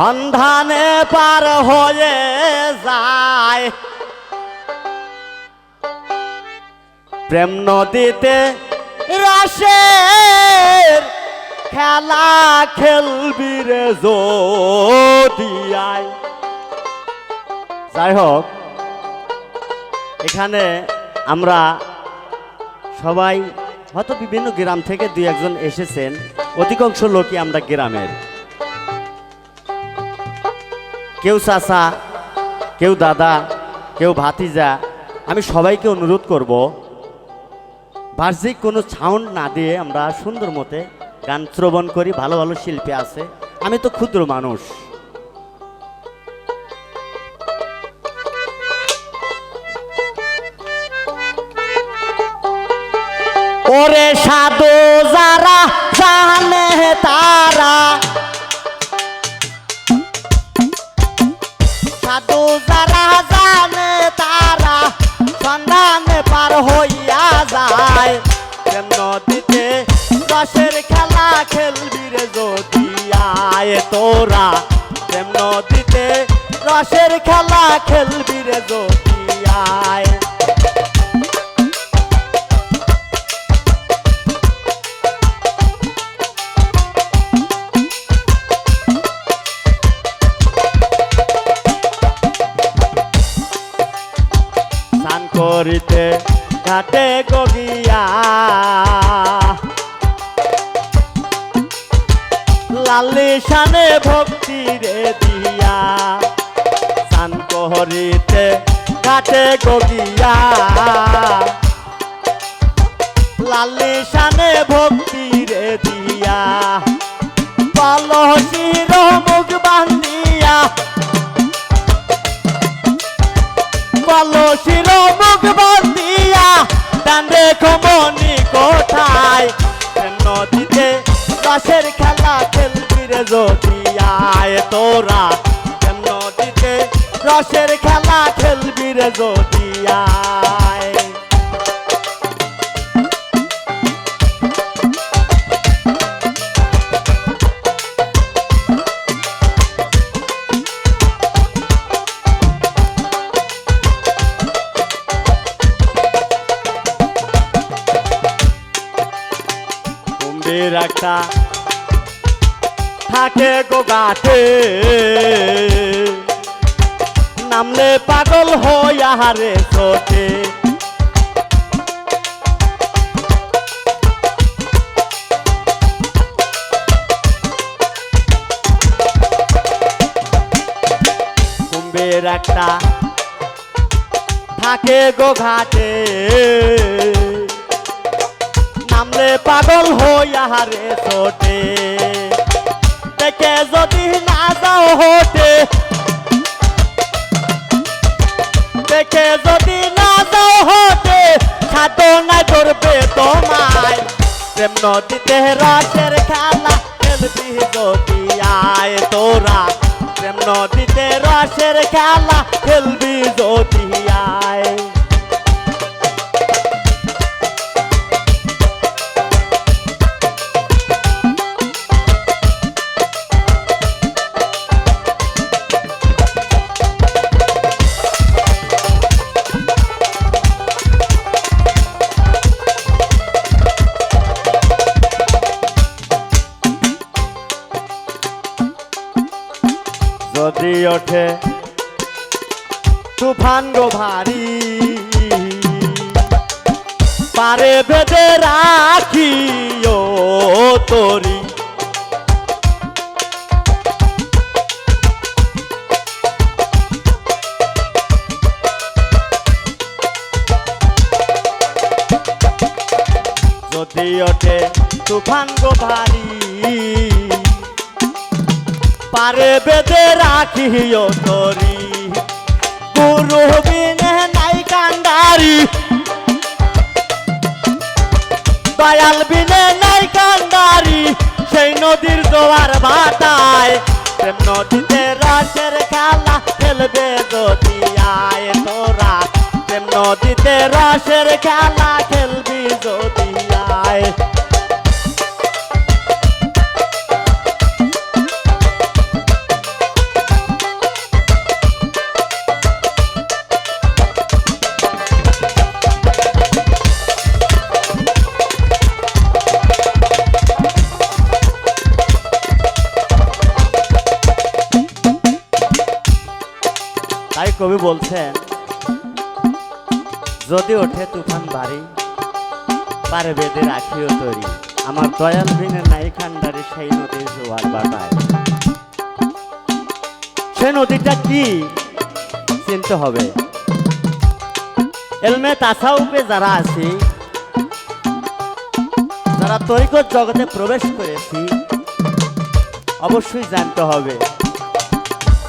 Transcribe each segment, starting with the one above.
সন্ধানে পার হয়ে যায়। প্রেম নদীতে রসের খেলা খেলবি রে যাই হোক, এখানে আমরা সবাই হয়তো বিভিন্ন গ্রাম থেকে দুই একজন এসেছেন, অধিকাংশ লোকই আমরা গ্রামের। কেউ চাচা, কেউ দাদা, কেউ ভাতিজা, আমি সবাইকে অনুরোধ করব বার্ষিক কোনো সাউন্ড না দিয়ে আমরা সুন্দর মতে গান শ্রবণ করি, ভালো ভালো শিল্পী আছে। আমি তো ক্ষুদ্র মানুষ। ওরে সাধু যারা জানে তারা যারা জানে তারা সন্ধানে পার হইয়া যায়। রসের খেলা খেলবি রে যদি তোরা। নদীতে রসের খেলা খেলবি রে যদি করিতে ঘাটে গগিয়া। লালি সানে ভক্তি রে দিয়া স্নান করিতে ঘাটে গগিয়া। ডান রেখো মনি কোঠায় নদীতে বাসের খেলা খেলবি রে যদি আয় তোরা। নদীতে রসের খেলা খেলবি রে যদিয়ায় কুম্ভীর একটা থাকে গো গাছে নামলে পাগল হইয়া রে ছোটে কুম্ভীর একটা থাকে গো ঘাটে। পাগল হইয়া রে ছোটে। দেখে যদি না যাও হোটে। দেখে যদি না যাও হোটে সাধনা করবে তোমায়। প্রেম নদীতে রসের খেলা খেলবি যদি আয় তোরা। প্রেম নদীতে রসের খেলা খেলবি যদি যদি তুফান গো ভারী পারে রাখি ও তোরি। যদি ওঠে তুফান গো ভারী পারে বেঁধে রাখিও তরি। গুরু বিনে নাই কান্ডারি। দয়াল বিনে নাই কান্ডারি। সেই নদীর জোয়ার ভাটায়। প্রেম নদীতে রসের খেলা খেলবে যদি তোরা। প্রেম নদীতে রসের খেলা কবি বলছেন, যদি ওঠে তুফান বাড়ি, পারে বেঁধে রাখিও তরি। আমার দয়াল বিনে নাই খান্ডারে সেই নদীর জোয়ার বাটায় সে নদীটা কি? চিনতে হবে। এলমে তাসাউপে যারা আছি, যারা তরিকত জগতে প্রবেশ করেছি, অবশ্যই জানতে হবে।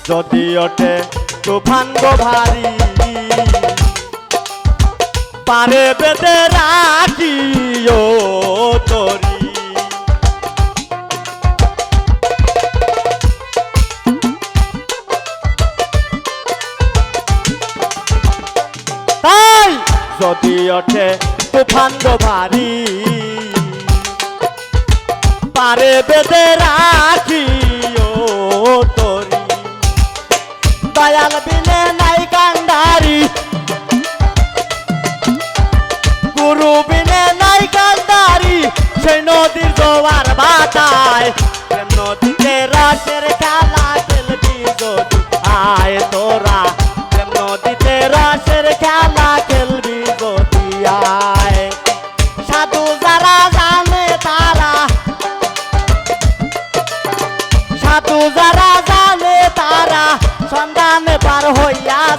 যদি ওঠে তুফান গো ভারী। পারে বেঁধে রাখিও তরি। যদি ওঠে তুফান ভারী, পারে বেঁধে রাখিও তরি। দয়াল বিনে নাই কান্ডারি। গুরু বিনে নাই কান্ডারি, সেই নদীর জোয়ার বাতায়। নদীতে রসের খেলা খেলবি যদি আয় তোরা। নদীতে রসের খেলা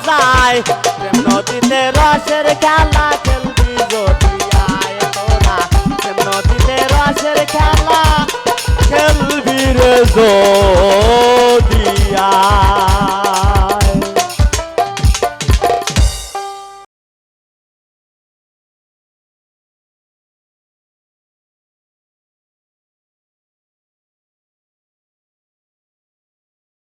যায়। প্রেম নদীতে রসের খেলা খেলবি যদি আয় তোরা। প্রেম নদীতে রসের খেলা খেলবি রে যদি আয়।